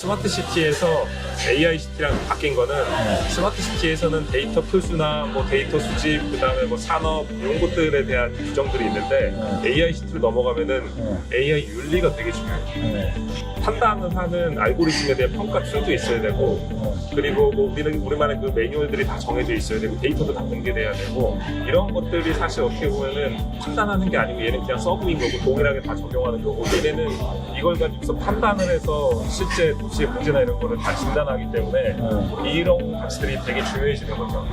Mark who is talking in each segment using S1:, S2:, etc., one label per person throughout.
S1: 스마트 시티에서 AI 시티랑 바뀐 거는 스마트 시티에서는 데이터 표수나 뭐 데이터 수집 그다음에 뭐 산업 이런 것들에 대한 규정들이 있는데 AI 시티로 넘어가면은 AI 윤리가 되게 중요해요. 판단을 하는 알고리즘에 대한 평가 툴도 있어야 되고 그리고 뭐 우리는 우리만의 그 매뉴얼들이 다 정해져 있어야 되고 데이터도 다 공개돼야 되고 이런 것들이 사실 어떻게 보면은 판단하는 게 아니고 얘는 그냥 서브인 거고 동일하게 다 적용하는 거고 얘네는 이걸 가지고서 판단을 해서 실제 도시의 문제나 이런 거를 다 진단하기 때문에 이런 가치들이 되게 중요해지는 거죠.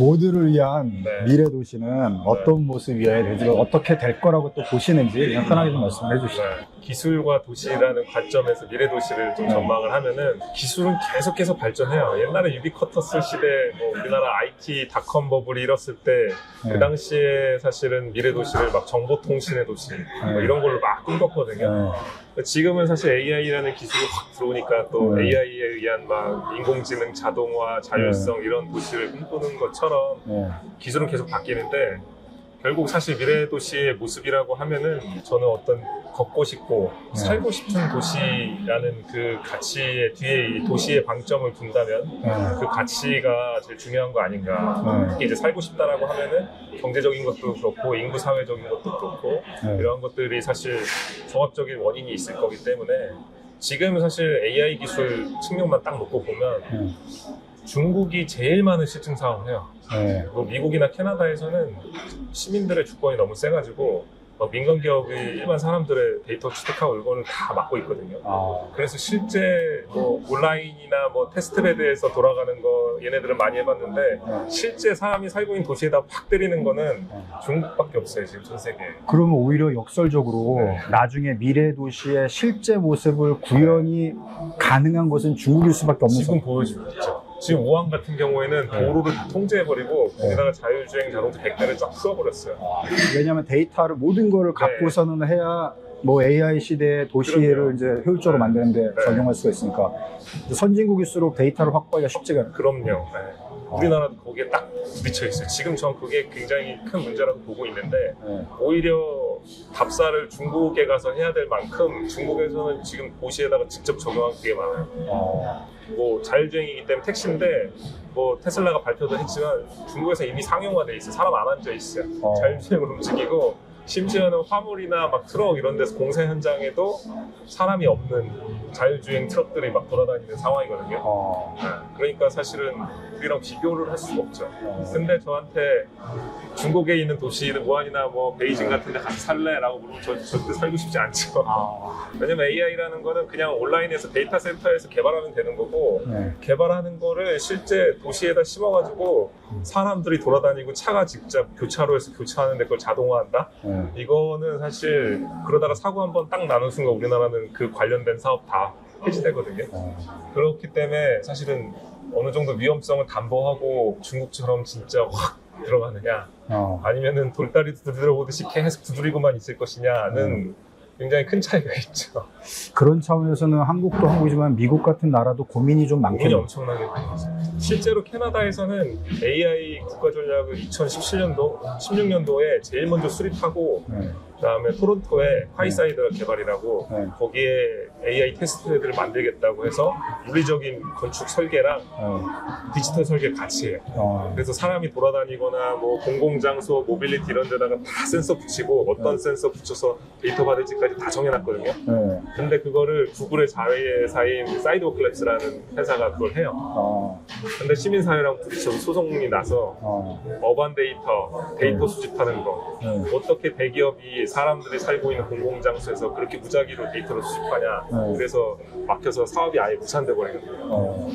S2: 모두를 위한
S1: 네.
S2: 미래 도시는 어떤 모습이어야 되지, 어떻게 될 거라고 또 보시는지 그냥 편하게 좀 말씀해 주시죠.
S1: 네. 기술과 도시라는 관점에서 미래 도시를 좀
S2: 네.
S1: 전망을 하면은 기술은 계속해서 발전해요. 옛날에 유비쿼터 쓸 시대, 뭐 우리나라 IT 닷컴 버블이 일었을 때그
S2: 네.
S1: 당시에 사실은 미래 도시를 막 정보통신의 도시 뭐
S2: 네.
S1: 이런 걸로 막 꿈꿨거든요. 지금은 사실 AI라는 기술이 확 들어오니까 또
S2: 네.
S1: AI에 의한 막 인공지능, 자동화, 자율성 이런 도시를 꿈꾸는 것처럼
S2: 네.
S1: 기술은 계속 바뀌는데 결국 사실 미래 도시의 모습이라고 하면은 저는 어떤 걷고 싶고
S2: 네.
S1: 살고 싶은 도시라는 그 가치의 뒤에 이 도시의 방점을 둔다면
S2: 네.
S1: 그 가치가 제일 중요한 거 아닌가.
S2: 네.
S1: 특히 이제 살고 싶다라고 하면은 경제적인 것도 그렇고 인구 사회적인 것도 그렇고
S2: 네.
S1: 이런 것들이 사실 종합적인 원인이 있을 거기 때문에 지금 사실 AI 기술 측면만 딱 놓고 보면
S2: 네.
S1: 중국이 제일 많은 실증 사업을 해요.
S2: 네.
S1: 그리고 미국이나 캐나다에서는 시민들의 주권이 너무 세가지고 막 민간 기업이 일반 사람들의 데이터 취득하고 이거를 다 막고 있거든요.
S2: 아,
S1: 그래서 실제 뭐 온라인이나 뭐 테스트베드에서 돌아가는 거 얘네들은 많이 해봤는데
S2: 네.
S1: 실제 사람이 살고 있는 도시에다 팍 때리는 거는
S2: 네.
S1: 중국밖에 없어요 지금 전 세계에.
S2: 그러면 오히려 역설적으로
S1: 네.
S2: 나중에 미래 도시의 실제 모습을 구현이 가능한 것은 중국일 수밖에 없는
S1: 지금
S2: 상
S1: 보여주고 있죠. 지금 우한 같은 경우에는
S2: 네.
S1: 도로를 다 통제해버리고 거기다가 자율주행 자동차 100대를 쫙 풀어버렸어요.
S2: 왜냐하면 데이터를 모든 거를 갖고서는 해야 뭐 AI 시대의 도시를
S1: 네. 그럼요.
S2: 이제 효율적으로 만드는데
S1: 네.
S2: 적용할 수가 있으니까 선진국일수록 데이터를 확보하기가 쉽지가 않아요.
S1: 그럼요. 네. 우리나라도 거기에 딱 부딪혀 있어요. 지금 전 그게 굉장히 큰 문제라고 보고 있는데
S2: 네.
S1: 오히려 답사를 중국에 가서 해야 될 만큼 중국에서는 지금 도시에다가 직접 적용한 게 많아요.
S2: 어,
S1: 뭐 자율주행이기 때문에 택시인데 뭐 테슬라가 발표도 했지만 중국에서 이미 상용화돼 있어요. 사람 안 앉아 있어 요.
S2: 어.
S1: 자율주행으로 움직이고 심지어는 화물이나 막 트럭 이런 데서 공사 현장에도 사람이 없는 자율주행 트럭들이 막 돌아다니는 상황이거든요.
S2: 어,
S1: 네, 그러니까 사실은 우리랑 비교를 할 수가 없죠.
S2: 어.
S1: 근데 저한테 중국에 있는 도시는 우한이나 뭐 베이징 같은 데 가서 살래라고 물으면 저 절대 살고 싶지 않죠.
S2: 아,
S1: 왜냐면 AI라는 거는 그냥 온라인에서 데이터 센터에서 개발하면 되는 거고
S2: 네.
S1: 개발하는 거를 실제 도시에다 심어가지고 사람들이 돌아다니고 차가 직접 교차로에서 교차하는데 그걸 자동화한다?
S2: 네.
S1: 이거는 사실 그러다가 사고 한 번 딱 나는 순간 우리나라는 그 관련된 사업 다 해지되거든요.
S2: 어.
S1: 그렇기 때문에 사실은 어느 정도 위험성을 담보하고 중국처럼 진짜 확 들어가느냐
S2: 어.
S1: 아니면은 돌다리 두드려 보듯이 계속 두드리고만 있을 것이냐는 굉장히 큰 차이가 있죠.
S2: 그런 차원에서는 한국도 한국이지만 미국 같은 나라도 고민이 좀
S1: 고민이
S2: 많겠네요.
S1: 엄청나게 많죠. 실제로 캐나다에서는 AI 국가 전략을 2017년도, 16년도에 제일 먼저 수립하고
S2: 네.
S1: 그다음에 토론토에 하이사이드 개발이라고
S2: 네.
S1: 거기에 AI 테스트베드를 만들겠다고 해서 물리적인 건축 설계랑
S2: 어.
S1: 디지털 설계 같이 해요.
S2: 어.
S1: 그래서 사람이 돌아다니거나 뭐 공공장소, 모빌리티 이런 데다가 다 센서 붙이고 어떤
S2: 네.
S1: 센서 붙여서 데이터 받을지까지 다 정해놨거든요.
S2: 네.
S1: 근데 그거를 구글의 자회사인 사이드워클랩스라는 회사가 그걸 해요.
S2: 어.
S1: 근데 시민사회랑 부딪혀서 소송이 나서
S2: 어.
S1: 어반 데이터, 데이터 수집하는 거
S2: 네.
S1: 어떻게 대기업이 사람들이 살고 있는 공공장소에서 그렇게 무작위로 데이터를 수집하냐
S2: 네.
S1: 그래서 막혀서 사업이 아예 무산돼 버리는 거예요.
S2: 어.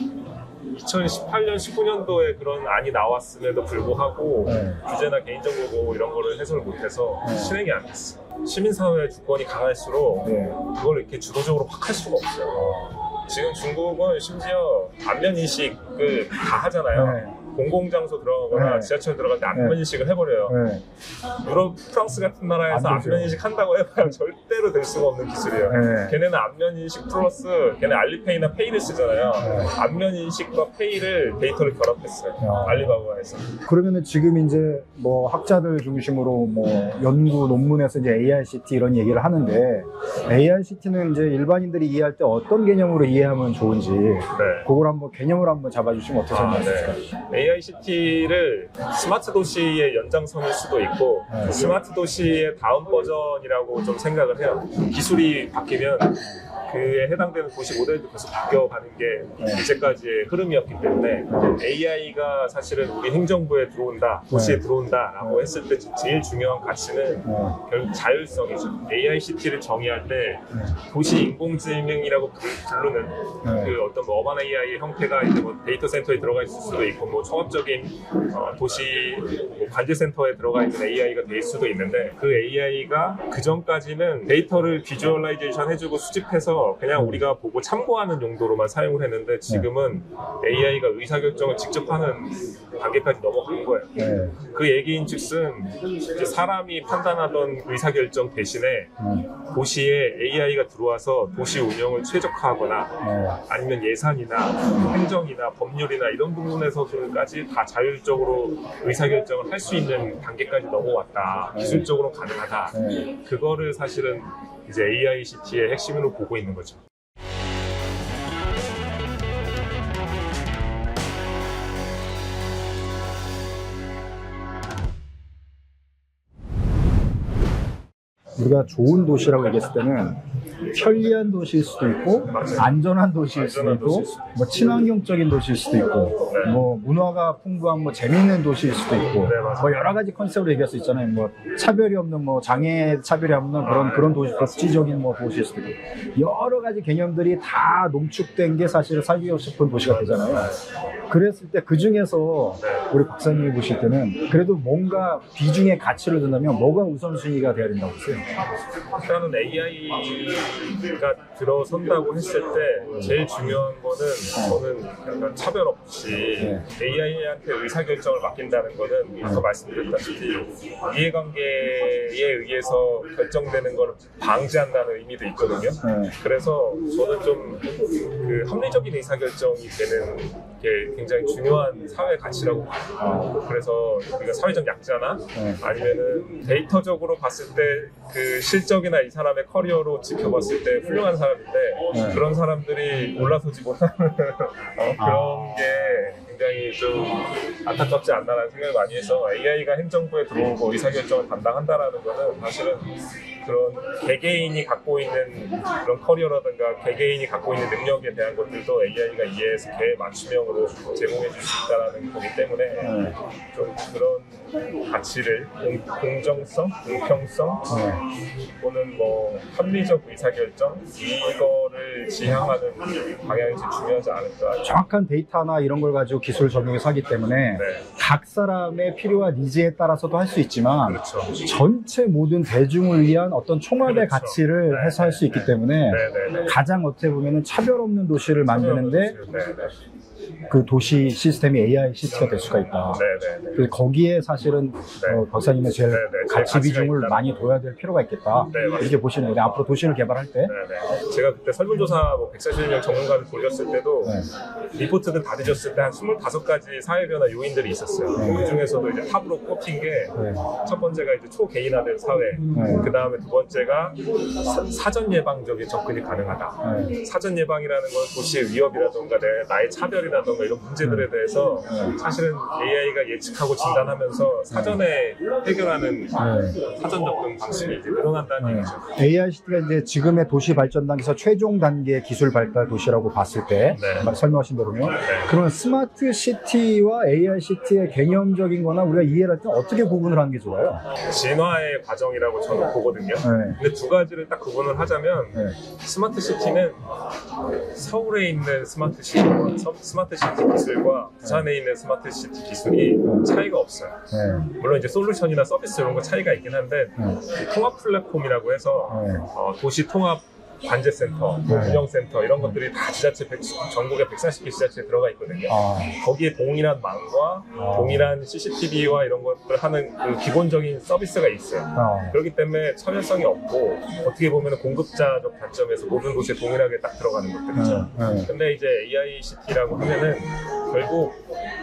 S1: 2018년, 19년도에 그런 안이 나왔음에도 불구하고
S2: 네.
S1: 규제나 개인정보 보호 이런 거를 해소를 못해서
S2: 네.
S1: 실행이 안 됐어. 시민사회 주권이 강할수록
S2: 네.
S1: 그걸 이렇게 주도적으로 확 할 수가 없어요.
S2: 어.
S1: 지금 중국은 심지어 안면 인식을 다 하잖아요.
S2: 네.
S1: 공공장소 들어가거나
S2: 네.
S1: 지하철 들어갈 때 안면
S2: 네.
S1: 인식을 해버려요.
S2: 네.
S1: 유럽, 프랑스 같은 나라에서
S2: 안 되죠.
S1: 안면 인식 한다고 해봐야 절대로 될 수가 없는 기술이에요.
S2: 네.
S1: 걔네는 안면 인식 플러스 걔네 알리페이나 페이를 쓰잖아요.
S2: 네.
S1: 안면 인식과 페이를 데이터를 결합했어요.
S2: 야.
S1: 알리바바에서.
S2: 그러면은 지금 이제 뭐 학자들 중심으로 뭐 연구 논문에서 이제 AICT 이런 얘기를 하는데 AICT는 이제 일반인들이 이해할 때 어떤 개념으로 이해하면 좋은지
S1: 네.
S2: 그걸 한번 개념을 한번 잡아주시면 어떻게
S1: 아? 네. AICT를 스마트 도시의 연장선일 수도 있고
S2: 네.
S1: 스마트 도시의 다음 버전이라고 좀 생각을 해요. 기술이 바뀌면 그에 해당되는 도시 모델도 계속 바뀌어가는 게
S2: 네.
S1: 이제까지의 흐름이었기 때문에 AI가 사실은 우리 행정부에 들어온다, 도시에
S2: 네.
S1: 들어온다라고 했을 때 제일 중요한 가치는
S2: 어,
S1: 결국 자율성이죠. AICT를 정의할 때 도시 인공지능이라고 부- 부르는
S2: 네.
S1: 그 어떤 뭐 어반 AI의 형태가 이제 뭐 데이터 센터에 들어가 있을 수도 있고 뭐 종합적인 어, 도시 뭐 관제 센터에 들어가 있는 AI가 될 수도 있는데 그 AI가 그 전까지는 데이터를 비주얼라이제이션 해주고 수집해서 그냥 우리가 보고 참고하는 용도로만 사용을 했는데 지금은 AI가 의사결정을 직접 하는 단계까지 넘어간 거예요.
S2: 네.
S1: 그 얘기인즉슨 이제 사람이 판단하던 의사결정 대신에
S2: 음,
S1: 도시에 AI가 들어와서 도시 운영을 최적화하거나
S2: 네.
S1: 아니면 예산이나 행정이나 법률이나 이런 부분에서까지 다 자율적으로 의사결정을 할 수 있는 단계까지 넘어왔다.
S2: 네.
S1: 기술적으로 가능하다.
S2: 네.
S1: 그거를 사실은 이제 AICT의 핵심으로 보고 있는 거죠.
S2: 우리가 좋은 도시라고 얘기했을 때는 편리한 도시일 수도 있고. 안전한 도시일 수도 있고 뭐 친환경적인 도시일 수도 있고
S1: 네.
S2: 뭐 문화가 풍부한 뭐 재미있는 도시일 수도 있고. 뭐 여러 가지 컨셉으로 얘기할 수 있잖아요 뭐 차별이 없는 뭐 장애 차별이 없는 그런 그런 도시 복지적인 뭐 도시일 수도 있고 여러 가지 개념들이 다 농축된 게 사실 살기 싶은 도시가 되잖아요 그랬을 때 그 중에서
S1: 네.
S2: 우리 박사님이 보실 때는 그래도 뭔가 비중의 가치를 둔다면 뭐가 우선순위가 돼야 된다고 보세요?
S1: 일단은 AI가 들어선다고 했을 때 제일 중요한 거는 저는 약간 차별 없이
S2: 네.
S1: AI한테 의사결정을 맡긴다는 거는 아까 말씀드렸다시피 이해관계에 의해서 결정되는 걸 방지한다는 의미도 있거든요.
S2: 네.
S1: 그래서 저는 좀 그 합리적인 의사결정이 되는 게 굉장히 중요한 사회 가치라고 봐요. 그래서 우리가 사회적 약자나
S2: 네.
S1: 아니면은 데이터적으로 봤을 때 그 실적이나 이 사람의 커리어로 지켜봤을 때 훌륭한 사람인데
S2: 네.
S1: 그런 사람들이 올라서지 못하는 어, 그런 게 굉장히 좀 안타깝지 않나라는 생각을 많이 해서 AI가 행정부에 들어오고 의사결정을 담당한다라는 거는 사실은 그런 개개인이 갖고 있는 그런 커리어라든가 개개인이 갖고 있는 능력에 대한 것들도 AI가 이해해서 걔 맞춤형으로 제공해 줄 수 있다는 거기 때문에
S2: 네.
S1: 좀 그런 가치를 공, 공정성, 공평성
S2: 네.
S1: 또는 뭐 합리적 의사결정 이거를 지향하는 방향이 제일 중요하지 않을까.
S2: 정확한 데이터나 이런 걸 가지고 기술 적용해서 하기 때문에
S1: 네,
S2: 각 사람의 필요와 니즈에 따라서도 할 수 있지만
S1: 그렇죠.
S2: 전체 모든 대중을 위한 어떤 총합의
S1: 그렇죠.
S2: 가치를
S1: 네,
S2: 해소할 수 있기
S1: 네.
S2: 때문에
S1: 네, 네, 네.
S2: 가장 어떻게 보면 차별 없는 도시를 만드는데
S1: 네, 네,
S2: 그 도시 시스템이 AI 시스템이 될 수가 있다.
S1: 네, 네, 네.
S2: 그래서 거기에 사실은
S1: 네.
S2: 어, 박사님의 제일
S1: 네, 네, 제일
S2: 가치
S1: 가치가
S2: 비중을
S1: 있다.
S2: 많이 둬야 될 필요가 있겠다.
S1: 네, 맞습니다.
S2: 이렇게 보시는 거예요. 앞으로 도시를 개발할 때.
S1: 네, 네. 제가 그때 설문조사 뭐 140명 전문가를 돌렸을 때도
S2: 네.
S1: 리포트들 다 뒤졌을 때 한 25가지 사회변화 요인들이 있었어요.
S2: 네.
S1: 그 중에서도 이제 탑으로 꼽힌 게
S2: 네.
S1: 첫 번째가 이제 초개인화된 사회,
S2: 네.
S1: 그 다음에 두 번째가 사, 전 예방적인 접근이 가능하다.
S2: 네.
S1: 사전 예방이라는 건 도시의 위협이라던가 내 나의 차별이 라던가 이런 문제들에 대해서
S2: 네.
S1: 사실은 AI가 예측하고 진단하면서 사전에 해결하는
S2: 네.
S1: 사전 접근 방식이 이제 늘어난다는
S2: 네.
S1: 얘기죠.
S2: AICT가 이제 지금의 도시 발전 단계에서 최종 단계 기술 발달 도시라고 봤을 때
S1: 네.
S2: 말- 설명하신 대로요. 그러면 스마트 시티와 AICT의 개념적인 거나 우리가 이해를 할 때 어떻게 구분을 하는 게 좋아요?
S1: 진화의 과정이라고 저는 보거든요.
S2: 네.
S1: 근데 두 가지를 딱 구분을 하자면
S2: 네.
S1: 스마트 시티는 서울에 있는 스마트 시티, 스마트 시티 기술과 부산에 있는 스마트 시티 기술이 차이가 없어요.
S2: 네.
S1: 물론 이제 솔루션이나 서비스 이런 거 차이가 있긴 한데
S2: 네.
S1: 이 통합 플랫폼이라고 해서
S2: 네.
S1: 어, 도시 통합 관제센터, 뭐
S2: 네.
S1: 운영센터 이런 것들이 다 지자체 100, 전국에 140개 지자체에 들어가 있거든요.
S2: 아,
S1: 거기에 동일한 망과
S2: 아.
S1: 동일한 CCTV와 이런 것들을 하는 그 기본적인 서비스가 있어요.
S2: 어,
S1: 그렇기 때문에 참여성이 없고 어떻게 보면 공급자적 관점에서 모든 곳에 동일하게 딱 들어가는 것들이죠.
S2: 네, 네.
S1: 근데 이제 AICT라고 하면은 결국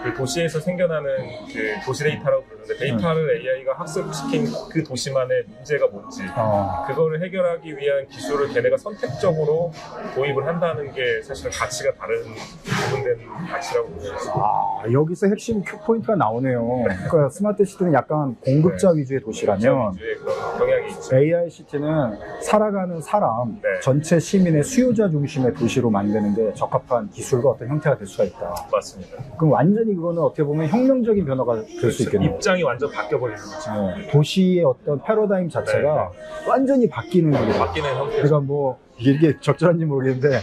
S1: 그 도시에서 생겨나는 그 도시 데이터라고 부르는 데 데이터를 AI가 학습시킨 그 도시만의 문제가 뭔지
S2: 어,
S1: 그거를 해결하기 위한 기술을 걔네가 선택적으로 도입을 한다는 게 사실은 가치가 다른 구분된 가치라고 볼수 있어요.
S2: 아, 여기서 핵심 큐 포인트가 나오네요. 그러니까 스마트 시티는 약간 공급자 위주의 도시라면
S1: 위주의 그런 경향이 있죠.
S2: AI 시티는 살아가는 사람,
S1: 네.
S2: 전체 시민의 수요자 중심의 도시로 만드는데 적합한 기술과 어떤 형태가 될 수가 있다.
S1: 맞습니다.
S2: 그럼 완전히 그거는 어떻게 보면 혁명적인 변화가 될수
S1: 그렇죠.
S2: 있겠네요.
S1: 입장 이 완전 바뀌어버리는 거죠.
S2: 네, 도시의 어떤 패러다임 자체가 완전히 바뀌는 거예요.
S1: 바뀌는 형태죠.
S2: 그러니까 뭐 이게, 이게 적절한지 모르겠는데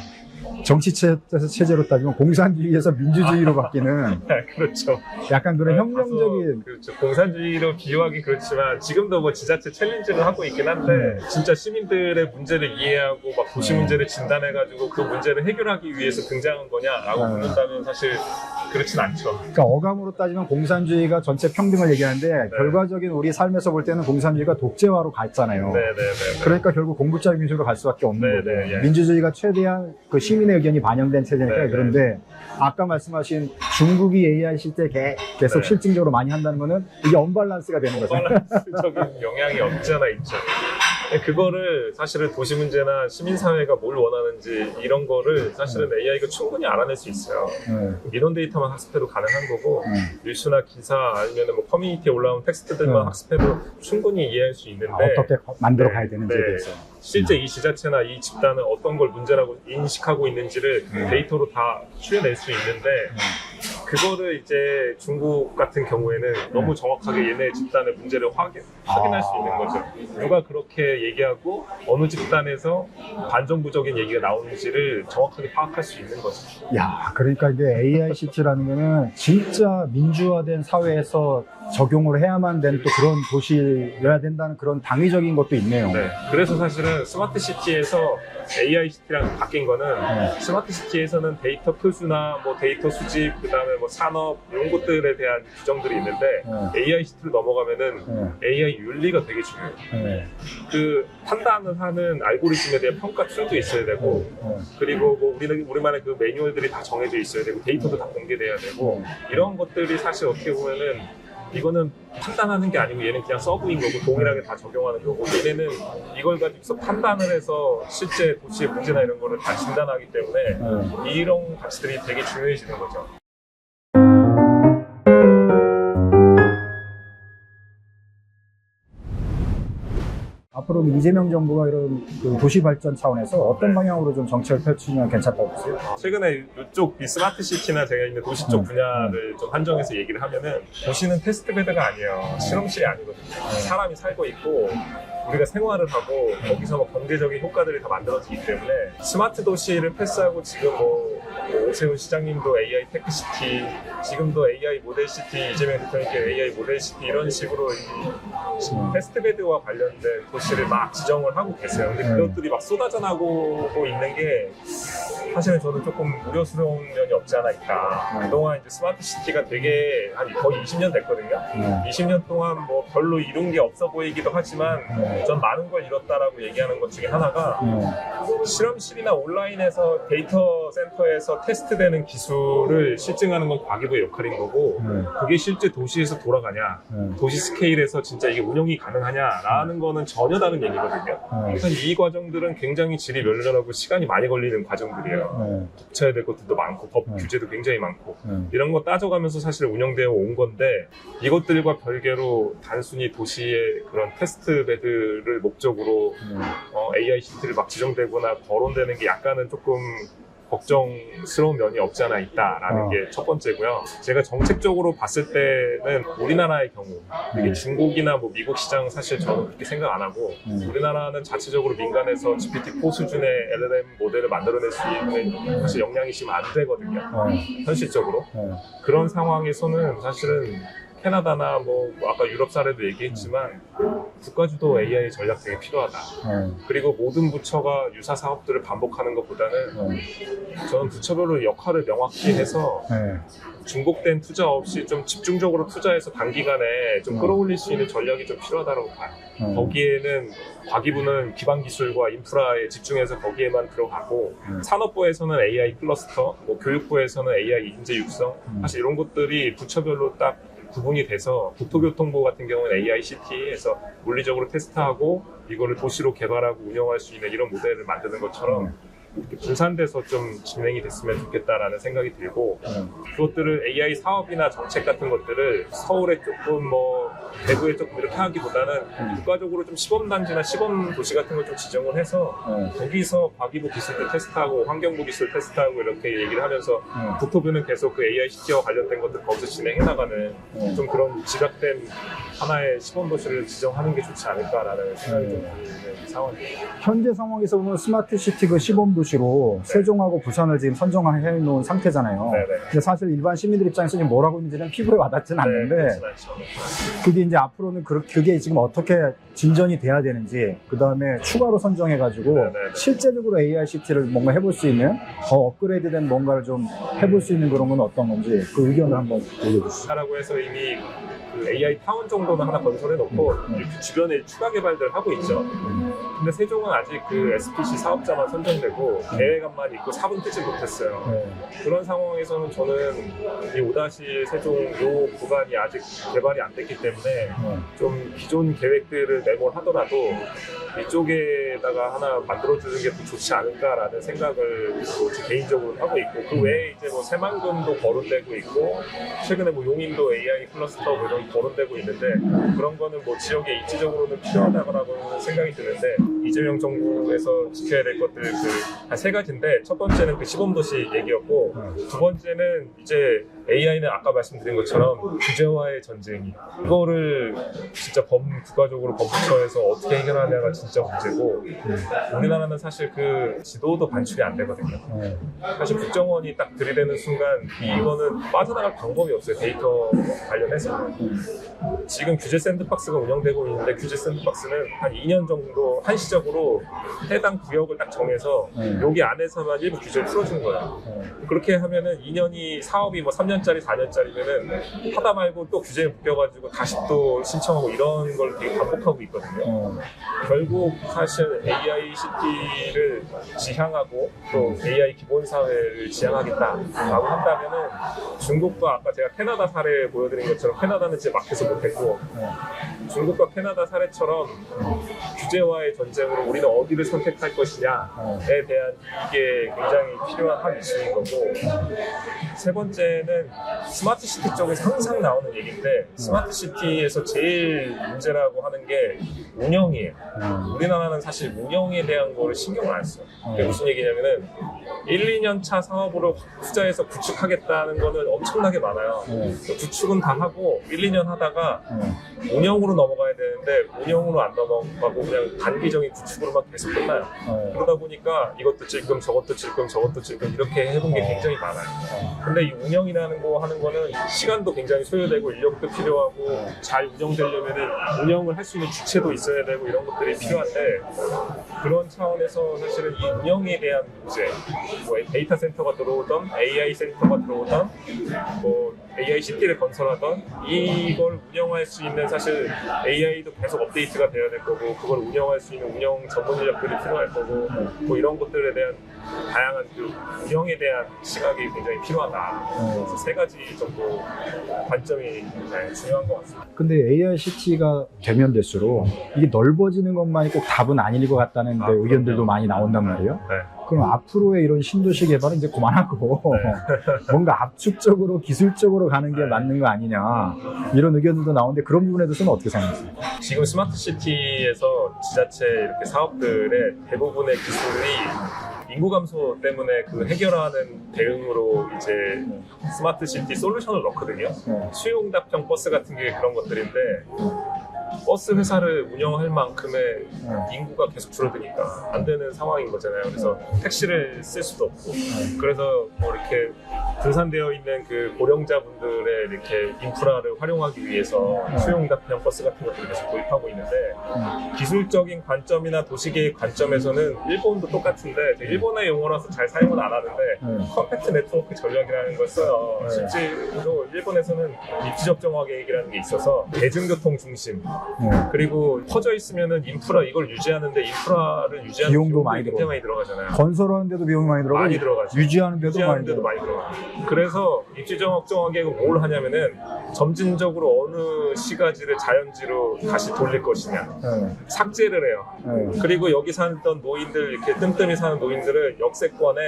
S2: 정치 체- 체제로 따지면 공산주의에서 민주주의로 바뀌는
S1: 그렇죠.
S2: 약간 그런
S1: 네,
S2: 혁명적인
S1: 그렇죠. 공산주의로 비유하기 그렇지만 지금도 뭐 지자체 챌린지를 하고 있긴 한데
S2: 네.
S1: 진짜 시민들의 문제를 이해하고 막 도시
S2: 네.
S1: 문제를 진단해가지고 그 문제를 해결하기 위해서 등장한 거냐라고
S2: 네.
S1: 묻는다면 사실 그렇진 않죠.
S2: 그러니까 어감으로 따지면 공산주의가 전체 평등을 얘기하는데 결과적인 우리 삶에서 볼 때는 공산주의가 독재화로 갔잖아요.
S1: 네 네 네.
S2: 그러니까 결국 공급자 민주로 갈 수밖에 없는
S1: 네,
S2: 거고
S1: 네, 예.
S2: 민주주의가 최대한 그 시민의 의견이 반영된 체제니까
S1: 네, 네.
S2: 그런데 아까 말씀하신 중국이 AI 실제 개- 계속
S1: 네.
S2: 실증적으로 많이 한다는 거는 이게 언밸런스가 되는 거죠.
S1: 밸런스적인 영향이 없지 않아 있죠. 그거를 사실은 도시 문제나 시민사회가 뭘 원하는지 이런 거를 사실은 AI가 충분히 알아낼 수 있어요.
S2: 네.
S1: 민원 데이터만 학습해도 가능한 거고
S2: 음.
S1: 뉴스나 기사 아니면 뭐 커뮤니티에 올라온 텍스트들만
S2: 음.
S1: 학습해도 충분히 이해할 수 있는데
S2: 아, 어떻게 만들어 가야
S1: 네,
S2: 되는지에
S1: 네.
S2: 대해서.
S1: 실제 이 지자체나 이 집단은 어떤 걸 문제라고 인식하고 있는지를
S2: 음.
S1: 데이터로 다 추려낼 수 있는데 그거를 이제 중국 같은 경우에는 너무 정확하게 얘네 집단의 문제를 확인, 확인할 수 있는 거죠. 누가 그렇게 얘기하고 어느 집단에서 반정부적인 얘기가 나오는지를 정확하게 파악할 수 있는 거죠.
S2: 야, 그러니까 이게 AI 시티라는 거는 진짜 민주화된 사회에서 적용을 해야만 되는 또 그런 도시여야 된다는 그런 당위적인 것도 있네요.
S1: 네. 그래서 사실은 스마트 시티에서 AI 시티랑 바뀐 거는
S2: 네.
S1: 스마트 시티에서는 데이터 표수나 뭐 데이터 수집, 그 다음에 뭐 산업 이런 것들에 대한 규정들이 있는데
S2: 네.
S1: AI 시티로 넘어가면은
S2: 네.
S1: AI 윤리가 되게 중요해요.
S2: 네.
S1: 그 판단을 하는 알고리즘에 대한 평가 툴도 있어야 되고
S2: 네.
S1: 그리고 뭐 우리는 우리만의 그 매뉴얼들이 다 정해져 있어야 되고 데이터도 다 공개돼야 되고 이런 것들이 사실 어떻게 보면은 이거는 판단하는 게 아니고 얘는 그냥 서브인 거고 동일하게 다 적용하는 거고 얘네는 이걸 가지고서 판단을 해서 실제 도시의 문제나 이런 거를 다 진단하기 때문에
S2: 네.
S1: 이런 가치들이 되게 중요해지는 거죠.
S2: 앞으로 이재명 정부가 이런 그 도시 발전 차원에서 어떤 방향으로 좀 정책을 펼치면 괜찮다고 보세요?
S1: 최근에 이쪽 이 스마트 시티나 제가 있는 도시 쪽
S2: 음.
S1: 분야를 좀 한정해서 얘기를 하면은 도시는 테스트 베드가 아니에요. 실험실이 아니거든요. 사람이 살고 있고 우리가 생활을 하고 거기서 뭐 경제적인 효과들이 다 만들어지기 때문에 스마트 도시를 패스하고 지금 뭐, 뭐 오세훈 시장님도 AI 테크시티, 지금도 AI 모델시티, 이재명 대통령께 AI 모델시티 이런 식으로 이
S2: 음.
S1: 테스트베드와 관련된 도시를 막 지정을 하고 계세요. 근데
S2: 음.
S1: 그것들이 막 쏟아져 나고 있는 게 사실은 저는 조금 우려스러운 면이 없지 않아 있다.
S2: 음.
S1: 그동안 이제 스마트 시티가 되게 한 거의 20년 됐거든요.
S2: 네.
S1: 20년 동안 뭐 별로 이룬 게 없어 보이기도 하지만
S2: 네.
S1: 전 많은 걸 잃었다라고 얘기하는 것 중에 하나가
S2: 네.
S1: 실험실이나 온라인에서 데이터 센터에서 테스트되는 기술을 실증하는 건 과기부의 역할인 거고
S2: 네.
S1: 그게 실제 도시에서 돌아가냐
S2: 네.
S1: 도시 스케일에서 진짜 이게 운영이 가능하냐라는 거는 전혀 다른 얘기거든요.
S2: 네.
S1: 그래서 이 과정들은 굉장히 질이 멸렬하고 시간이 많이 걸리는 과정들이에요.
S2: 네.
S1: 고쳐야 될 것들도 많고 법
S2: 네.
S1: 규제도 굉장히 많고
S2: 네.
S1: 이런 거 따져가면서 사실 운영되어 온 건데 이것들과 별개로 단순히 도시의 그런 테스트 베드를 목적으로
S2: 네.
S1: 어, AI 시티를 막 지정되거나 거론되는 게 약간은 조금 걱정스러운 면이 없지 않아 있다라는
S2: 어.
S1: 게 첫 번째고요. 제가 정책적으로 봤을 때는 우리나라의 경우 이게
S2: 네.
S1: 중국이나 뭐 미국 시장 사실 저는 그렇게 생각 안 하고
S2: 네.
S1: 우리나라는 자체적으로 민간에서 GPT-4 수준의 LLM 모델을 만들어낼 수 있는 사실 역량이 지금 안 되거든요.
S2: 네.
S1: 현실적으로.
S2: 네.
S1: 그런 상황에서는 사실은 캐나다나 뭐 아까 유럽 사례도 얘기했지만 국가주도 AI 전략 되게 필요하다.
S2: 네.
S1: 그리고 모든 부처가 유사 사업들을 반복하는 것보다는
S2: 네.
S1: 저는 부처별로 역할을 명확히 해서
S2: 네.
S1: 중복된 투자 없이 좀 집중적으로 투자해서 단기간에 좀
S2: 음.
S1: 끌어올릴 수 있는 전략이 좀 필요하다고 봐요.
S2: 네.
S1: 거기에는 과기부는 기반 기술과 인프라에 집중해서 거기에만 들어가고
S2: 음.
S1: 산업부에서는 AI 클러스터, 뭐 교육부에서는 AI 인재 육성
S2: 음.
S1: 사실 이런 것들이 부처별로 딱 구분이 돼서 국토교통부 같은 경우는 AI 시티에서 물리적으로 테스트하고 이거를 도시로 개발하고 운영할 수 있는 이런 모델을 만드는 것처럼
S2: 음.
S1: 이렇게 분산돼서 좀 진행이 됐으면 좋겠다라는 생각이 들고
S2: 네.
S1: 그것들을 AI 사업이나 정책 같은 것들을 서울에 조금 뭐 대구에 조금 이렇게 하기보다는
S2: 음.
S1: 국가적으로 좀 시범 단지나 시범 도시 같은 걸 좀 지정을 해서
S2: 네.
S1: 거기서 과기부 기술도 테스트하고 환경부 기술 테스트하고 이렇게 얘기를 하면서
S2: 네.
S1: 국토부는 계속 그 AI 시티와 관련된 것들 거기서 진행해 나가는
S2: 네.
S1: 좀 그런 집약된 하나의 시범 도시를 지정하는 게 좋지 않을까라는 생각이 좀 드는 상황이에요.
S2: 현재 상황에서 보면 스마트 시티 그 시범 도시로 세종하고 부산을 지금 선정해 놓은 상태잖아요.
S1: 네네.
S2: 근데 사실 일반 시민들 입장에서 지금 뭐라고 있는지는 피부에 와닿지는 않는데
S1: 그렇진 않죠.
S2: 그게 이제 앞으로는 그, 그게 지금 어떻게 진전이 돼야 되는지 그 다음에 추가로 선정해 가지고
S1: 네네네.
S2: 실제적으로 AI 시티를 뭔가 해볼 수 있는 더 업그레이드된 뭔가를 좀 해볼 수 있는 그런 건 어떤 건지 그 의견을 한번 올려주시죠.
S1: 라고 해서 이미 그 AI 타운 정도는 하나 건설해 놓고. 이렇게 주변에 추가 개발들 하고 있죠.
S2: 음,
S1: 근데 세종은 아직 그 SPC 사업자만 선정되고 계획안만 있고 사분 뜨지 못했어요.
S2: 네.
S1: 그런 상황에서는 저는 이 오다시 세종 요 구간이 아직 개발이 안 됐기 때문에
S2: 네.
S1: 좀 기존 계획들을 메모하더라도 이쪽에다가 하나 만들어주는 게 더 좋지 않을까라는 생각을 개인적으로 하고 있고 그 외에 이제 뭐 새만금도 거론되고 있고 최근에 뭐 용인도 AI 클러스터 뭐 이런 거론되고 있는데 그런 거는 뭐 지역에 입지적으로는 필요하다고 생각이 드는데 이재명 정부에서 지켜야 될 것들 그 한 세 가지인데 첫 번째는 그 시범도시 얘기였고 두 번째는 이제 AI는 아까 말씀드린 것처럼 규제와의 전쟁이 이거를 진짜 범 국가적으로 법부처에서 어떻게 해결하냐가 진짜 문제고 우리나라는 사실 그 지도도 반출이 안 되거든요.
S2: 네.
S1: 사실 국정원이 딱 들이대는 순간 이거는 빠져나갈 방법이 없어요. 데이터 관련해서 지금 규제 샌드박스가 운영되고 있는데 규제 샌드박스는 한 2년 정도 한시적 으로 해당 구역을 딱 정해서
S2: 네.
S1: 여기 안에서만 일부 규제를 풀어주는 거예요.
S2: 네.
S1: 그렇게 하면은 2년이 사업이 뭐 3년짜리 4년짜리면은 하다 말고 또 규제에 묶여가지고 다시 또 신청하고 이런 걸 되게 반복하고 있거든요.
S2: 어,
S1: 결국 사실 AI 시티를 지향하고 또 AI 기본 사회를 지향하겠다라고 한다면은 중국과 아까 제가 캐나다 사례 보여드린 것처럼 캐나다는 진짜 막혀서 못했고
S2: 네.
S1: 중국과 캐나다 사례처럼 규제와의 전쟁 으로 우리는 어디를 선택할 것이냐에
S2: 어,
S1: 대한 이게 굉장히 필요한 한 이슈인 거고 세 번째는 스마트 시티 쪽에서 항상 나오는 얘기인데 스마트 시티에서 제일 문제라고 하는 게 운영이에요.
S2: 어,
S1: 우리나라는 사실 운영에 대한 거를 신경을 안 써요. 그게
S2: 어.
S1: 무슨 얘기냐면은 1, 2년 차 사업으로 투자해서 구축하겠다는 거는 엄청나게 많아요.
S2: 네.
S1: 그 구축은 다 하고 1, 2년 하다가
S2: 네.
S1: 운영으로 넘어가야 되는데 운영으로 안 넘어가고 그냥 단기적인 구축으로만 계속 끝나요.
S2: 네.
S1: 그러다 보니까 이것도 찔끔 저것도 찔끔 저것도 찔끔 이렇게 해본 게 굉장히 많아요.
S2: 어,
S1: 근데 이 운영이라는 거 하는 거는 시간도 굉장히 소요되고 인력도 필요하고 잘 운영되려면은 운영을 할 수 있는 주체도 있어야 되고 이런 것들이 필요한데 그런 차원에서 사실은 이 운영에 대한 문제, 뭐 데이터 센터가 들어오던 AI 센터가 들어오던 뭐 AI 시티를 건설하던 이걸 운영할 수 있는 사실 AI도 계속 업데이트가 돼야 될 거고 그걸 운영할 수 있는 운영 전문 인력들이 필요할 거고 뭐 이런 것들에 대한 다양한 그 운영에 대한 시각이 굉장히 필요하다. 그래서 세 가지 정도 관점이 네, 중요한 것 같습니다.
S2: 근데 AI 시티가 되면 될수록 이게 넓어지는 것만이 꼭 답은 아닐 것 같다는
S1: 아,
S2: 데 의견들도
S1: 그럼요.
S2: 많이 나온단 말이에요.
S1: 네.
S2: 그럼 앞으로의 이런 신도시 개발은 이제 그만하고 뭔가 압축적으로 기술적으로 가는 게
S1: 네.
S2: 맞는 거 아니냐 이런 의견들도 나오는데 그런 부분에 대해서는 어떻게 생각하세요?
S1: 지금 스마트 시티에서 지자체 이렇게 사업들의 대부분의 기술이 인구 감소 때문에 그 해결하는 대응으로 이제 스마트 시티 솔루션을 넣거든요.
S2: 네.
S1: 수용답형 버스 같은 게 그런 것들인데 버스 회사를 운영할 만큼의
S2: 네.
S1: 인구가 계속 줄어드니까 안 되는 상황인 거잖아요. 그래서 택시를 쓸 수도 없고 그래서 뭐 이렇게 분산되어 있는 그 고령자분들의 이렇게 인프라를 활용하기 위해서
S2: 네.
S1: 수용답형 버스 같은 것들을 계속 도입하고 있는데
S2: 음.
S1: 기술적인 관점이나 도시계획 관점에서는 일본도 똑같은데 일본의 용어라서 잘 사용은 안 하는데
S2: 네.
S1: 컴팩트 네트워크 전략이라는 걸 써요.
S2: 네.
S1: 실제로 일본에서는 입지적 정화 계획이라는 게 있어서 대중교통 중심
S2: 네.
S1: 그리고 퍼져 있으면은 인프라 이걸 유지하는데 인프라를 유지하는 비용도
S2: 많이
S1: 굉장히 많이 들어가잖아요.
S2: 건설하는데도 비용이 많이 들어가고
S1: 많이 들어가죠.
S2: 유지하는데도 많이
S1: 유지하는데도
S2: 들어가고
S1: 많이 들어가요. 그래서 입지정 확정화 계획은 뭘 하냐면은 점진적으로 어느 시가지를 자연지로 다시 돌릴 것이냐
S2: 네.
S1: 삭제를 해요.
S2: 네.
S1: 그리고 여기 살던 노인들 이렇게 뜸뜸이 사는 노인들을 역세권에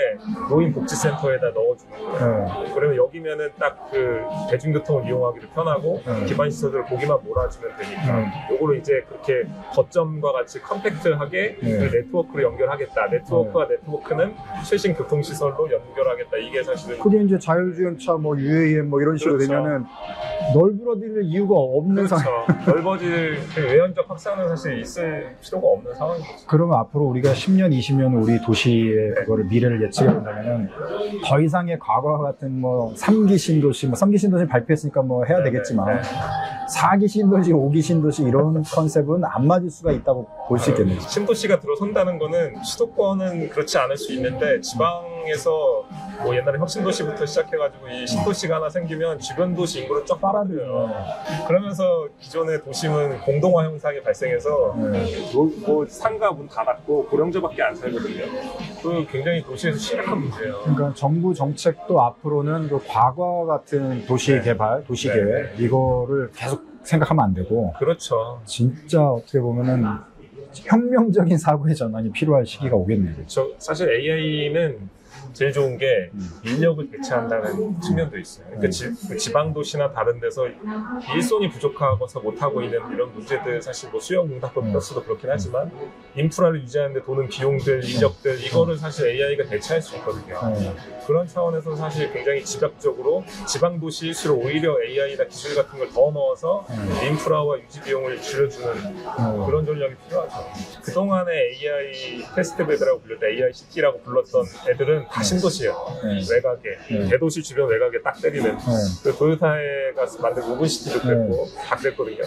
S1: 노인복지센터에다 넣어주는 거예요.
S2: 네.
S1: 그러면 여기면은 딱 그 대중교통을 이용하기도 편하고
S2: 음.
S1: 기반 시설들을 거기만 몰아주면 되니까
S2: 음.
S1: 요거를 이제 그렇게 거점과 같이 컴팩트하게
S2: 네.
S1: 그 네트워크로 연결하겠다. 네트워크와 네 트워크는 최신 교통시설로 연결하겠다. 이게 사실은
S2: 그게 이제 자율주행차 뭐 UAM 뭐 이런 식으로
S1: 그렇죠.
S2: 되면은 널브러질 이유가 없는
S1: 그렇죠.
S2: 상황.
S1: 넓어질 그 외연적 확산은 사실 있을 필요가 없는 상황인 거죠.
S2: 그러면 앞으로 우리가 10년, 20년 우리 도시의 그거를 미래를 예측해 본다면은 더 이상의 과거와 같은 뭐 3기 신도시, 뭐 3기 신도시 발표했으니까 뭐 해야
S1: 네,
S2: 되겠지만
S1: 네.
S2: 4기 신도시, 5기 신도시 이런 컨셉은 안 맞을 수가 있다고 볼 수 있겠네요.
S1: 신도시가 들어선다는 거는 수도권은 그렇지 않을 수 있는데 지방 에서 뭐 옛날에 혁신도시부터 시작해가지고 이 신도시가 하나 생기면 주변 도시 인구를 쫙 빨아들여요. 그러면서 기존의 도심은 공동화 현상이 발생해서
S2: 네.
S1: 뭐, 뭐 상가 문 닫았고 고령자밖에 안 살거든요. 그 굉장히 도시에서 심각한 문제예요.
S2: 그러니까 정부 정책도 앞으로는 그 과거와 같은 도시
S1: 네.
S2: 개발, 도시
S1: 네,
S2: 계획 이거를 계속 생각하면 안 되고
S1: 그렇죠.
S2: 진짜 어떻게 보면은 혁명적인 사고의 전환이 필요할 시기가 오겠네요.
S1: 저 사실 AI는 제일 좋은 게
S2: 음.
S1: 인력을 대체한다는 측면도 있어요. 그러니까
S2: 음.
S1: 지, 그 지방 도시나 다른 데서 일손이 부족하고서 못 하고 있는 이런 문제들 사실 뭐 수영 응답법
S2: 음.
S1: 플러스도 그렇긴 하지만 인프라를 유지하는데 도는 비용들, 인력들 이거를 사실 AI가 대체할 수 있거든요.
S2: 네.
S1: 그런 차원에서 사실 굉장히 지각적으로 지방 도시일수록 오히려 AI나 기술 같은 걸 더 넣어서
S2: 음.
S1: 인프라와 유지 비용을 줄여주는
S2: 어,
S1: 그런 전략이 필요하죠. 그동안에 AI 테스트 베드라고 불렸던 AI 시티라고 불렀던 애들은 다 신도시예요.
S2: 네.
S1: 외곽에
S2: 네.
S1: 대도시 주변 외곽에 딱 때리는
S2: 네.
S1: 그 도요타가 만든 우분시티도 그랬고 다 그랬거든요.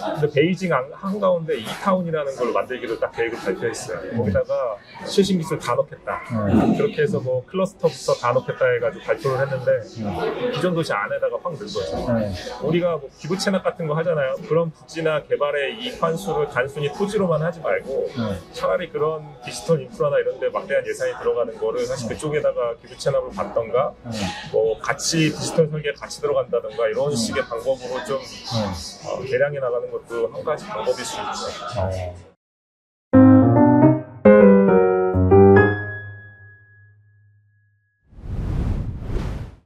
S1: 근데 베이징 한- 한가운데 이타운이라는 걸 만들기로 딱 계획을 발표했어요. 거기다가 최신 기술 다 넣겠다.
S2: 네.
S1: 그렇게 해서 뭐 클러스터부터 다 넣겠다 해가지고 발표를 했는데 기존 도시 안에다가 확 넣은 거죠.
S2: 네.
S1: 우리가 뭐 기부 체납 같은 거 하잖아요. 그런 부지나 개발의 이익 환수를 단순히 토지로만 하지 말고
S2: 네.
S1: 차라리 그런 디지털 인프라나 이런 데 막대한 예산이 들어가는 거를 사실 그쪽에다가 기부 체납을 받던가
S2: 네.
S1: 뭐 같이 디지털 설계에 같이 들어간다던가 이런 식의 방법으로 좀
S2: 네.
S1: 어, 개량해 나가는 것도 한 가지 방법일 수 있죠.
S2: 어.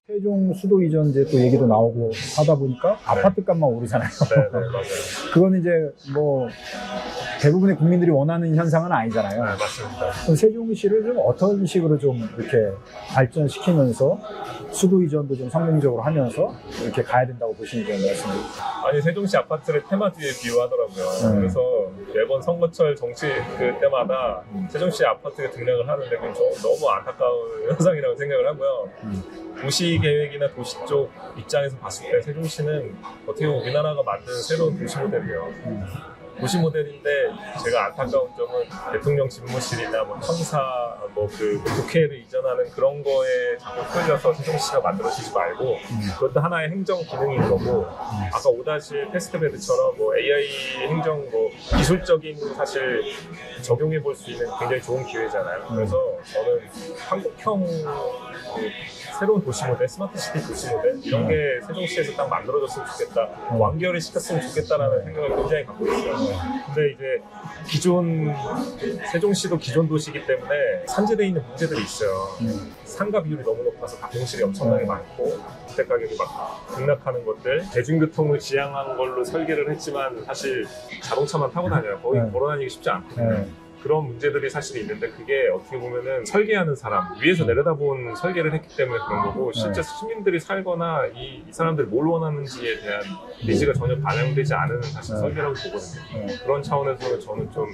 S2: 세종 수도 이전 이제 또 얘기도 나오고 하다 보니까 아파트 값만 오르잖아요.
S1: 네, 네, 맞아요.
S2: 그건 이제 뭐 대부분의 국민들이 원하는 현상은
S1: 네,
S2: 아니잖아요.
S1: 맞습니다.
S2: 그럼 세종시를 좀 어떤 식으로 좀 이렇게 발전시키면서 수도 이전도 좀 성공적으로 하면서 이렇게 가야 된다고 보시는 게 말씀입니다.
S1: 아니 세종시 아파트를 테마주에 비유하더라고요.
S2: 네.
S1: 그래서 매번 선거철 정치 그 때마다 세종시 아파트에 등장을 하는데 그건 좀 너무 안타까운 현상이라고 생각을 하고요.
S2: 음.
S1: 도시 계획이나 도시 쪽 입장에서 봤을 때 세종시는 어떻게 보면 우리나라가 만든 새로운 도시 모델이에요.
S2: 음.
S1: 도시 모델인데 제가 안타까운 점은 대통령 집무실이나 뭐 청사 뭐그 국회를 이전하는 그런 거에 자꾸 끌려서 세종시가 만들어지지 말고 그것도 하나의 행정 기능인 거고 아까 오다시 테스트베드처럼 뭐 AI 행정 뭐 기술적인 사실 적용해 볼 수 있는 굉장히 좋은 기회잖아요. 그래서 저는 한국형 그 새로운 도시 모델, 스마트 시티 도시 모델 이런 게 세종시에서 딱 만들어졌으면 좋겠다, 완결을 시켰으면 좋겠다라는 생각을 굉장히 갖고 있어요. 근데 이제 기존 세종시도 기존 도시이기 때문에 산재되어 있는 문제들이 있어요.
S2: 음.
S1: 상가 비율이 너무 높아서 가공실이 엄청나게 많고 주택 가격이 막 급락하는 것들 대중교통을 지향한 걸로 설계를 했지만 사실 자동차만 타고 다녀요 거의
S2: 네.
S1: 걸어 다니기 쉽지 않거든요
S2: 네.
S1: 그런 문제들이 사실 있는데 그게 어떻게 보면은 설계하는 사람 위에서 내려다본 설계를 했기 때문에 그런 거고 실제 시민들이 살거나 이, 이 사람들이 뭘 원하는지에 대한 니즈가 전혀 반영되지 않은 사실
S2: 네.
S1: 설계라고 보거든요.
S2: 네.
S1: 그런 차원에서는 저는 좀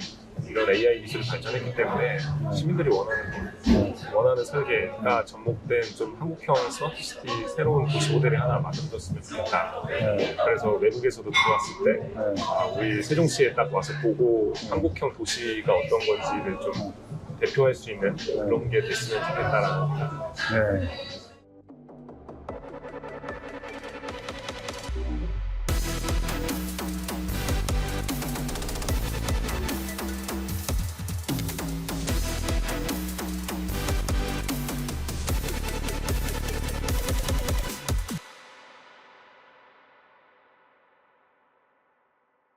S1: 이런 AI 기술이 발전했기 때문에 시민들이 원하는 거, 원하는 설계가 접목된 좀 한국형 스마트시티 새로운 도시 모델이 하나 만들어졌으면 좋겠다.
S2: 네.
S1: 그래서 외국에서도 들어왔을 때
S2: 네.
S1: 아, 우리 세종시에 딱 와서 보고 한국형 도시가 어떤 건지를 좀 대표할 수 있는 그런 게 됐으면 좋겠다라는
S2: 네.